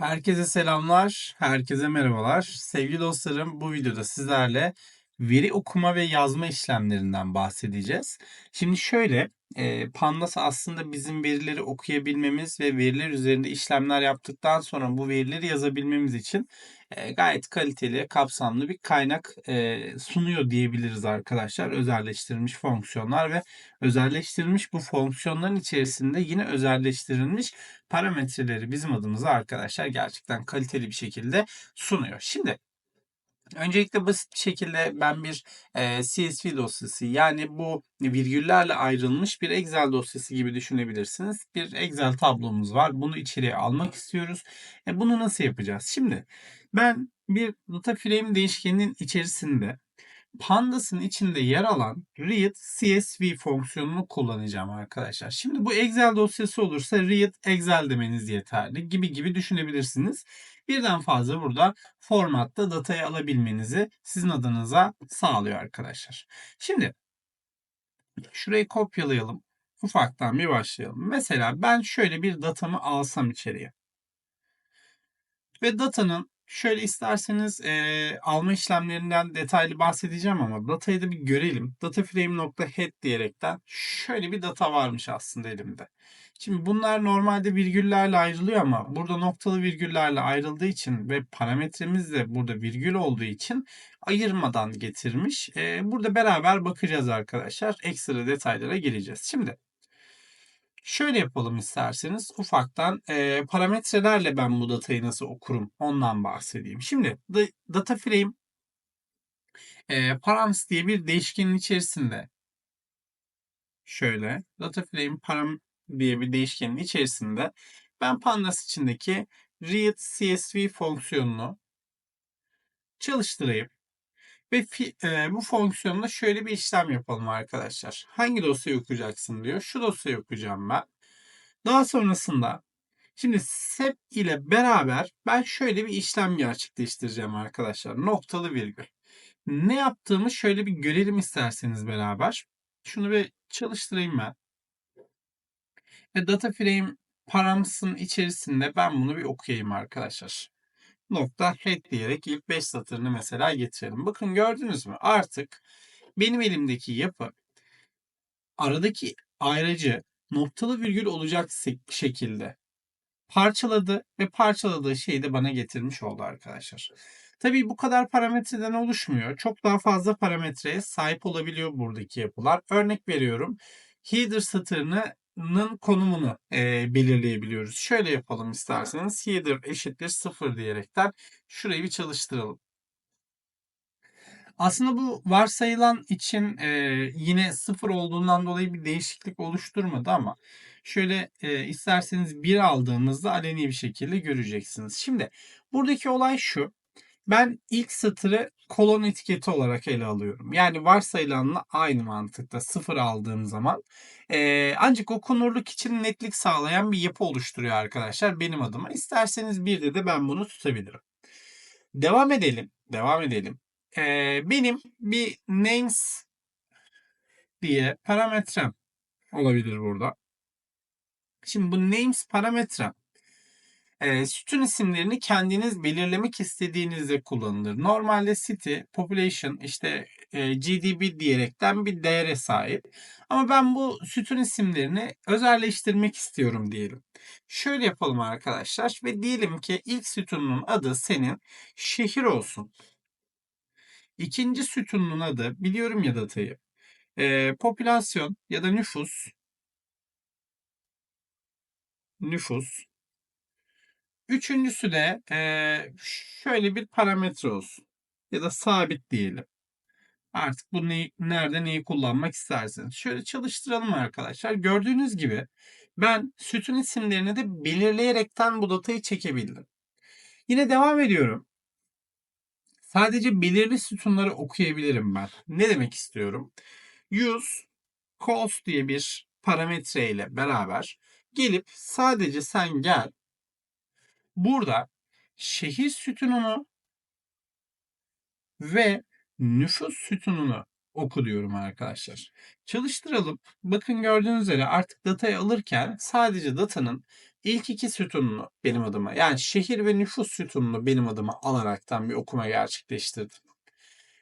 Herkese selamlar, herkese merhabalar. Sevgili dostlarım, bu videoda sizlerle veri okuma ve yazma işlemlerinden bahsedeceğiz. Şimdi şöyle, e, Pandas aslında bizim verileri okuyabilmemiz ve veriler üzerinde işlemler yaptıktan sonra bu verileri yazabilmemiz için e, gayet kaliteli, kapsamlı bir kaynak e, sunuyor diyebiliriz arkadaşlar. Özelleştirilmiş fonksiyonlar ve özelleştirilmiş bu fonksiyonların içerisinde yine özelleştirilmiş parametreleri bizim adımıza arkadaşlar gerçekten kaliteli bir şekilde sunuyor. Şimdi Öncelikle basit bir şekilde ben bir e, CSV dosyası yani bu virgüllerle ayrılmış bir Excel dosyası gibi düşünebilirsiniz. Bir Excel tablomuz var. Bunu içeriye almak istiyoruz. E, bunu nasıl yapacağız? Şimdi ben bir data frame değişkeninin içerisinde Pandas'ın içinde yer alan read CSV fonksiyonunu kullanacağım arkadaşlar. Şimdi bu Excel dosyası olursa read Excel demeniz yeterli gibi gibi düşünebilirsiniz. Birden fazla burada formatta datayı alabilmenizi sizin adınıza sağlıyor arkadaşlar. Şimdi şurayı kopyalayalım. Ufaktan bir başlayalım. Mesela ben şöyle bir datamı alsam içeriye. Ve datanın Şöyle isterseniz e, alma işlemlerinden detaylı bahsedeceğim ama datayı da bir görelim. Dataframe.head diyerekten şöyle bir data varmış aslında elimde. Şimdi bunlar normalde virgüllerle ayrılıyor ama burada noktalı virgüllerle ayrıldığı için ve parametremiz de burada virgül olduğu için ayırmadan getirmiş. E, burada beraber bakacağız arkadaşlar. Ekstra detaylara gireceğiz. Şimdi Şöyle yapalım isterseniz ufaktan e, parametrelerle ben bu datayı nasıl okurum ondan bahsedeyim. Şimdi data frame e, params diye bir değişkenin içerisinde şöyle data frame param diye bir değişkenin içerisinde ben pandas içindeki read csv fonksiyonunu çalıştırayım. Ve e, bu fonksiyonda şöyle bir işlem yapalım arkadaşlar. Hangi dosyayı okuyacaksın diyor. Şu dosyayı okuyacağım ben. Daha sonrasında şimdi sep ile beraber ben şöyle bir işlem gerçekleştireceğim arkadaşlar. Noktalı virgül. Ne yaptığımı şöyle bir görelim isterseniz beraber. Şunu bir çalıştırayım ben. Ve data frame paramsın içerisinde ben bunu bir okuyayım arkadaşlar nokta head diyerek ilk 5 satırını mesela getirelim. Bakın gördünüz mü? Artık benim elimdeki yapı aradaki ayrıcı noktalı virgül olacak şekilde parçaladı ve parçaladığı şeyi de bana getirmiş oldu arkadaşlar. Tabii bu kadar parametreden oluşmuyor. Çok daha fazla parametreye sahip olabiliyor buradaki yapılar. Örnek veriyorum. Header satırını konumunu e, belirleyebiliyoruz. Şöyle yapalım isterseniz. Header eşittir 0 diyerekten şurayı bir çalıştıralım. Aslında bu varsayılan için e, yine sıfır olduğundan dolayı bir değişiklik oluşturmadı ama şöyle e, isterseniz bir aldığınızda aleni bir şekilde göreceksiniz. Şimdi buradaki olay şu. Ben ilk satırı kolon etiketi olarak ele alıyorum. Yani varsayılanla aynı mantıkta sıfır aldığım zaman. Ee, ancak okunurluk için netlik sağlayan bir yapı oluşturuyor arkadaşlar benim adıma. İsterseniz bir de de ben bunu tutabilirim. Devam edelim. Devam edelim. Ee, benim bir names diye parametrem olabilir burada. Şimdi bu names parametrem e, sütun isimlerini kendiniz belirlemek istediğinizde kullanılır. Normalde city, population, işte e, GDB diyerekten bir değere sahip. Ama ben bu sütun isimlerini özelleştirmek istiyorum diyelim. Şöyle yapalım arkadaşlar ve diyelim ki ilk sütunun adı senin şehir olsun. İkinci sütunun adı biliyorum ya datayı. E, popülasyon ya da nüfus. Nüfus. Üçüncüsü de şöyle bir parametre olsun. Ya da sabit diyelim. Artık bu neyi, nerede neyi kullanmak isterseniz. Şöyle çalıştıralım arkadaşlar. Gördüğünüz gibi ben sütun isimlerini de belirleyerekten bu datayı çekebildim. Yine devam ediyorum. Sadece belirli sütunları okuyabilirim ben. Ne demek istiyorum? Use calls diye bir parametre ile beraber gelip sadece sen gel Burada şehir sütununu ve nüfus sütununu oku diyorum arkadaşlar. Çalıştıralım. Bakın gördüğünüz üzere artık datayı alırken sadece datanın ilk iki sütununu benim adıma yani şehir ve nüfus sütununu benim adıma alaraktan bir okuma gerçekleştirdim.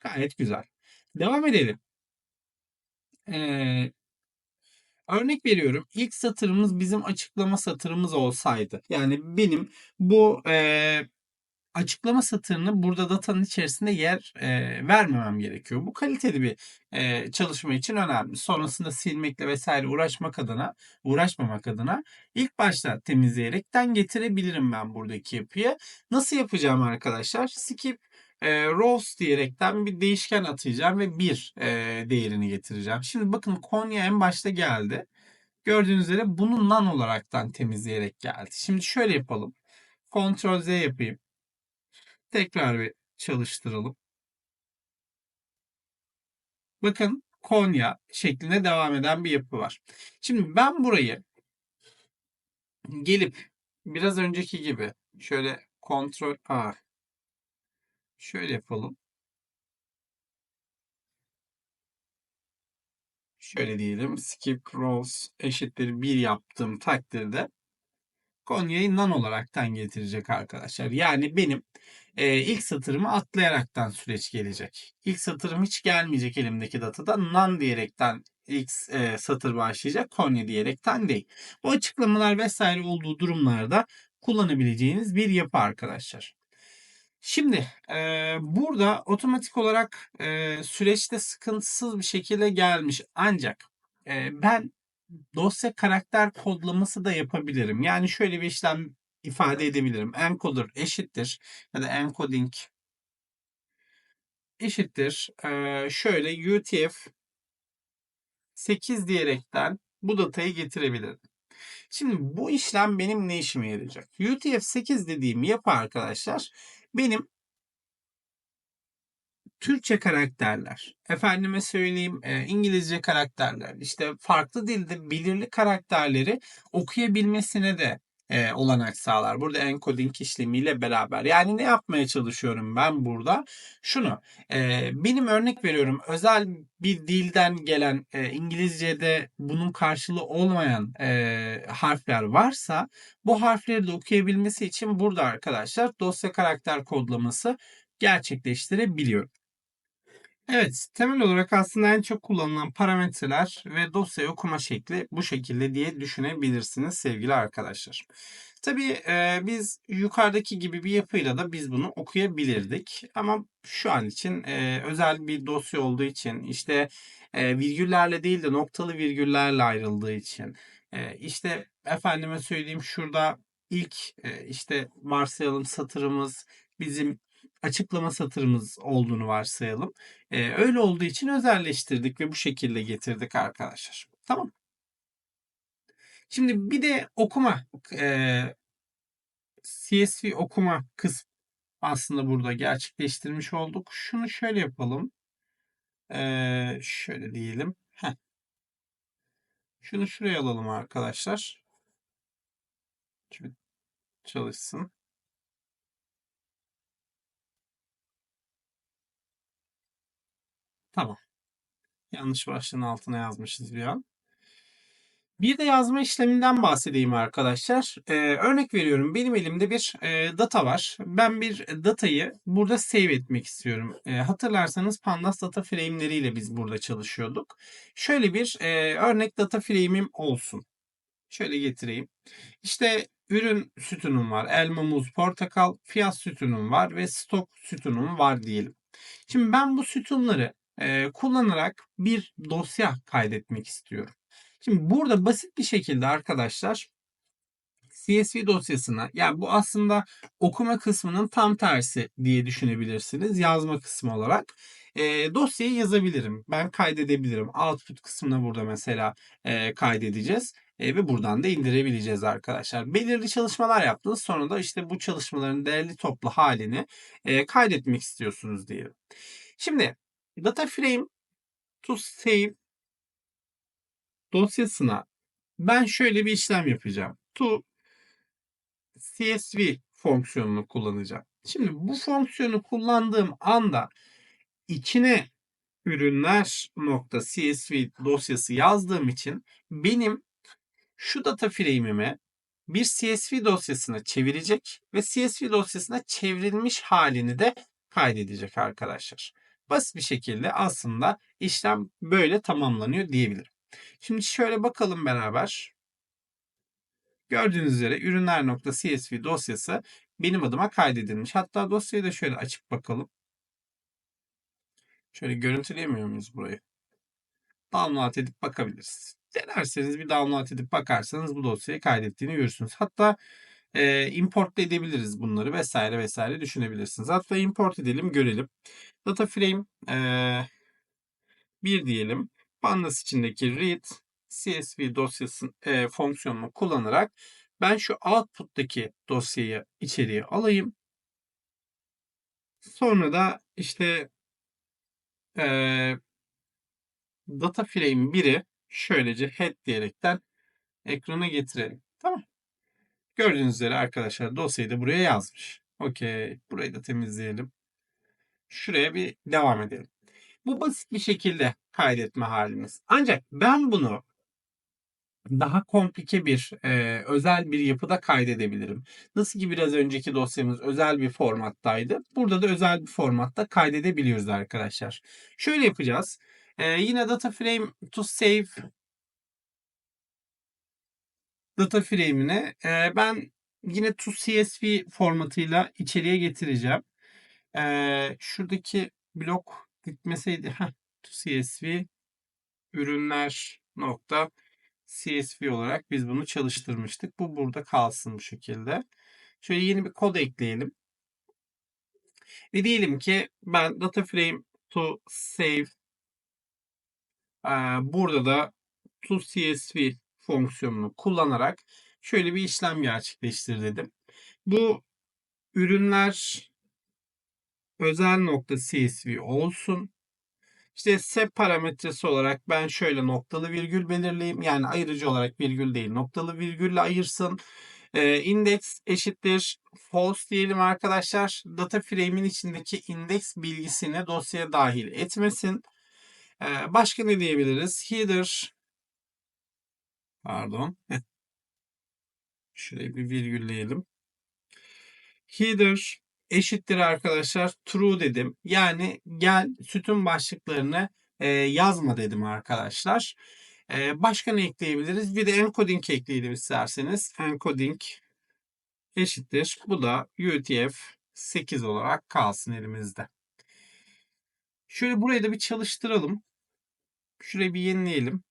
Gayet güzel. Devam edelim. Ee, örnek veriyorum. İlk satırımız bizim açıklama satırımız olsaydı. Yani benim bu e, açıklama satırını burada datanın içerisinde yer e, vermemem gerekiyor. Bu kaliteli bir e, çalışma için önemli. Sonrasında silmekle vesaire uğraşmak adına, uğraşmamak adına ilk başta temizleyerekten getirebilirim ben buradaki yapıyı. Nasıl yapacağım arkadaşlar? Skip e, rows diyerekten bir değişken atacağım ve bir e, değerini getireceğim. Şimdi bakın Konya en başta geldi. Gördüğünüz üzere bunu none olaraktan temizleyerek geldi. Şimdi şöyle yapalım. Ctrl Z yapayım. Tekrar bir çalıştıralım. Bakın Konya şeklinde devam eden bir yapı var. Şimdi ben burayı gelip biraz önceki gibi şöyle kontrol A şöyle yapalım. Şöyle diyelim skip rows eşittir 1 yaptığım takdirde Konya'yı non olaraktan getirecek arkadaşlar. Yani benim e, ilk satırımı atlayaraktan süreç gelecek. İlk satırım hiç gelmeyecek elimdeki datada. Non diyerekten ilk e, satır başlayacak. Konya diyerekten değil. Bu açıklamalar vesaire olduğu durumlarda kullanabileceğiniz bir yapı arkadaşlar. Şimdi e, burada otomatik olarak e, süreçte sıkıntısız bir şekilde gelmiş. Ancak e, ben dosya karakter kodlaması da yapabilirim. Yani şöyle bir işlem ifade edebilirim. Encoder eşittir ya da encoding eşittir. Ee, şöyle UTF 8 diyerekten bu datayı getirebilirim. Şimdi bu işlem benim ne işime yarayacak? UTF 8 dediğim yapı arkadaşlar benim Türkçe karakterler, efendime söyleyeyim e, İngilizce karakterler, işte farklı dilde belirli karakterleri okuyabilmesine de e, olanak sağlar. Burada encoding işlemiyle beraber. Yani ne yapmaya çalışıyorum ben burada? Şunu, e, benim örnek veriyorum özel bir dilden gelen e, İngilizce'de bunun karşılığı olmayan e, harfler varsa bu harfleri de okuyabilmesi için burada arkadaşlar dosya karakter kodlaması gerçekleştirebiliyorum. Evet, temel olarak aslında en çok kullanılan parametreler ve dosya okuma şekli bu şekilde diye düşünebilirsiniz sevgili arkadaşlar. Tabii e, biz yukarıdaki gibi bir yapıyla da biz bunu okuyabilirdik. Ama şu an için e, özel bir dosya olduğu için işte e, virgüllerle değil de noktalı virgüllerle ayrıldığı için e, işte efendime söyleyeyim şurada ilk e, işte varsayalım satırımız bizim açıklama satırımız olduğunu varsayalım. Ee, öyle olduğu için özelleştirdik ve bu şekilde getirdik arkadaşlar. Tamam. Şimdi bir de okuma e, CSV okuma kısmı aslında burada gerçekleştirmiş olduk. Şunu şöyle yapalım. Ee, şöyle diyelim. Heh. Şunu şuraya alalım arkadaşlar. Şimdi çalışsın. Tamam. Yanlış başlığın altına yazmışız bir an. Bir de yazma işleminden bahsedeyim arkadaşlar. Ee, örnek veriyorum benim elimde bir e, data var. Ben bir datayı burada save etmek istiyorum. E, hatırlarsanız Pandas data frame'leriyle biz burada çalışıyorduk. Şöyle bir e, örnek data frame'im olsun. Şöyle getireyim. İşte ürün sütunum var. Elma, muz, portakal, fiyat sütunum var ve stok sütunum var diyelim. Şimdi ben bu sütunları e, kullanarak bir dosya kaydetmek istiyorum. Şimdi burada basit bir şekilde arkadaşlar CSV dosyasına yani bu aslında okuma kısmının tam tersi diye düşünebilirsiniz yazma kısmı olarak. E, dosyayı yazabilirim. Ben kaydedebilirim. Output kısmına burada mesela e, kaydedeceğiz. E, ve buradan da indirebileceğiz arkadaşlar. Belirli çalışmalar yaptınız. Sonra da işte bu çalışmaların değerli toplu halini e, kaydetmek istiyorsunuz diyelim. Şimdi data frame to save dosyasına ben şöyle bir işlem yapacağım. To CSV fonksiyonunu kullanacağım. Şimdi bu fonksiyonu kullandığım anda içine ürünler nokta CSV dosyası yazdığım için benim şu data frame'ime bir CSV dosyasına çevirecek ve CSV dosyasına çevrilmiş halini de kaydedecek arkadaşlar. Basit bir şekilde aslında işlem böyle tamamlanıyor diyebilirim. Şimdi şöyle bakalım beraber. Gördüğünüz üzere ürünler.csv dosyası benim adıma kaydedilmiş. Hatta dosyayı da şöyle açıp bakalım. Şöyle görüntüleyemiyor muyuz burayı? Download edip bakabiliriz. Denerseniz bir download edip bakarsanız bu dosyayı kaydettiğini görürsünüz. Hatta e, import edebiliriz bunları vesaire vesaire düşünebilirsiniz. Hatta import edelim görelim. Data frame e, 1 diyelim. Pandas içindeki read CSV dosyası e, fonksiyonunu kullanarak ben şu output'taki dosyayı içeriye alayım. Sonra da işte e, data frame 1'i şöylece head diyerekten ekrana getirelim. Tamam. Gördüğünüz üzere arkadaşlar dosyayı da buraya yazmış. Okey. Burayı da temizleyelim. Şuraya bir devam edelim. Bu basit bir şekilde kaydetme halimiz. Ancak ben bunu daha komplike bir e, özel bir yapıda kaydedebilirim. Nasıl ki biraz önceki dosyamız özel bir formattaydı. Burada da özel bir formatta kaydedebiliyoruz arkadaşlar. Şöyle yapacağız. E, yine data frame to save data frame'ine e, ben yine to CSV formatıyla içeriye getireceğim. E, şuradaki blok gitmeseydi heh, to CSV ürünler nokta CSV olarak biz bunu çalıştırmıştık. Bu burada kalsın bu şekilde. Şöyle yeni bir kod ekleyelim. Ve diyelim ki ben data frame to save burada da to CSV fonksiyonunu kullanarak şöyle bir işlem gerçekleştir dedim. Bu ürünler özel nokta CSV olsun. İşte sep parametresi olarak ben şöyle noktalı virgül belirleyeyim. Yani ayırıcı olarak virgül değil noktalı virgülle ayırsın. Ee, index eşittir false diyelim arkadaşlar. Data frame'in içindeki index bilgisini dosyaya dahil etmesin. Ee, başka ne diyebiliriz? Header pardon. Şurayı bir virgülleyelim. Header eşittir arkadaşlar true dedim. Yani gel sütun başlıklarını e, yazma dedim arkadaşlar. E, başka ne ekleyebiliriz? Bir de encoding ekleyelim isterseniz. Encoding eşittir. Bu da UTF-8 olarak kalsın elimizde. Şöyle burayı da bir çalıştıralım. Şurayı bir yenileyelim.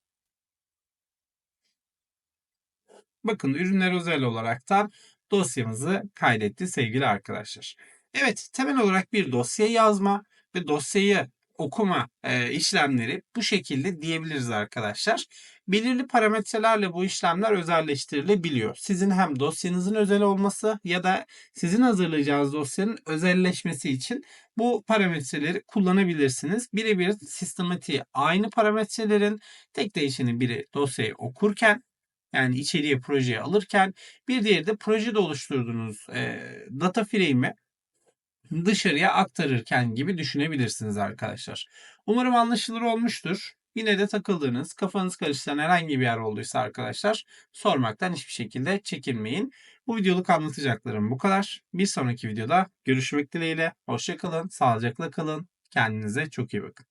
Bakın ürünler özel olaraktan dosyamızı kaydetti sevgili arkadaşlar. Evet temel olarak bir dosya yazma ve dosyayı okuma e, işlemleri bu şekilde diyebiliriz arkadaşlar. Belirli parametrelerle bu işlemler özelleştirilebiliyor. Sizin hem dosyanızın özel olması ya da sizin hazırlayacağınız dosyanın özelleşmesi için bu parametreleri kullanabilirsiniz. Birebir sistematiği aynı parametrelerin tek değişeni biri dosyayı okurken yani içeriye projeye alırken bir diğeri de projede oluşturduğunuz e, data frame'i dışarıya aktarırken gibi düşünebilirsiniz arkadaşlar. Umarım anlaşılır olmuştur. Yine de takıldığınız, kafanız karıştıran herhangi bir yer olduysa arkadaşlar sormaktan hiçbir şekilde çekinmeyin. Bu videoluk anlatacaklarım bu kadar. Bir sonraki videoda görüşmek dileğiyle. Hoşçakalın, sağlıcakla kalın. Kendinize çok iyi bakın.